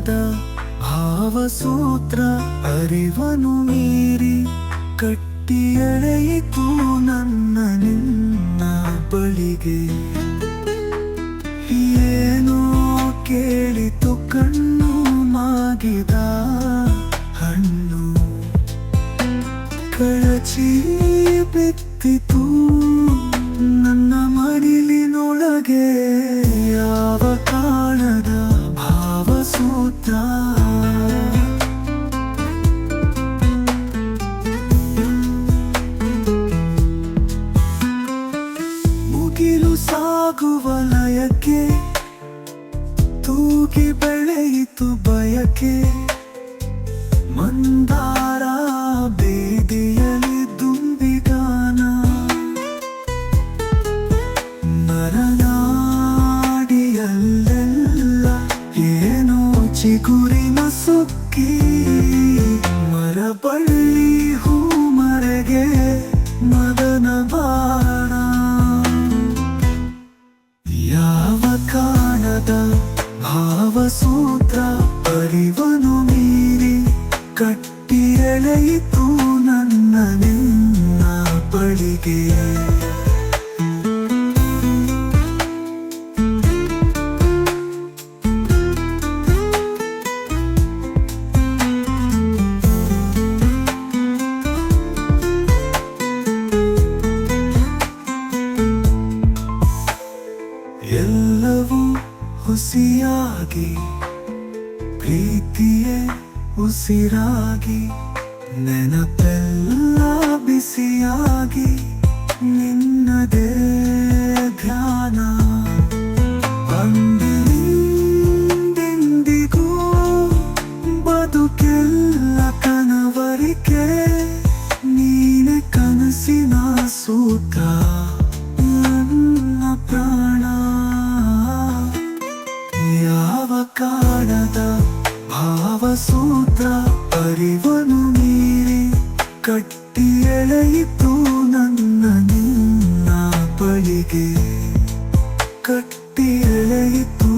ಕಾಣದ ಭಾವಸೂತ್ರ ಅರಿವನು ಮೀರಿ ಕಟ್ಟಿಯಳೆಯಿತು ನನ್ನ ನಿನ್ನ ಬಳಿಗೆ. ಏನೋ ಕೇಳಿತು ಕಣ್ಣು ಮಾಗಿದ ಹಣ್ಣು. ಕಳಚಿ ಬಿತ್ತಿತು ಸಾಗುವ ಲಯಕ್ಕೆ ತೂಗಿ ಬೆಳೆಯಿತು ಬಯಕೆ. ಮಂದಾರ ಬೀದಿಯಲ್ಲಿ ದುಂಬಿಗಾನ. ನರನಾಡಿಯಲ್ಲೆಲ್ಲ ಏನೋ ಚಿಗುರಿನ ಸುಕ್ಕಿ ಮರಬಳ್ಳಿ ಭಾವಸೂತ್ರ ಅರಿವನು ಮೀರಿ ಕಟ್ಟಿ ಎಳೆಯಿತು ನನ್ನ ನಿನ್ನ ಬಳಿಗೆ. ಹುಸಿಯಾಗಿ ಪ್ರೀತಿಯೇ ಉಸಿರಾಗಿ ನೆನಪೆಲ್ಲ ಬಿಸಿಯಾಗಿ ನಿನ್ನದೇ ಧ್ಯಾನ. ಅಂದಿನಿಂದಿಗೂ ಜ್ಞಾನದ ಭಾವಸೂತ್ರ ಅರಿವನು ಮೀರಿ ಕಟ್ಟಿ ಎಳೆಯಿತು ನನ್ನ ನಿನ್ನ ಬಳಿಗೆ. ಕಟ್ಟಿ ಎಳೆಯಿತು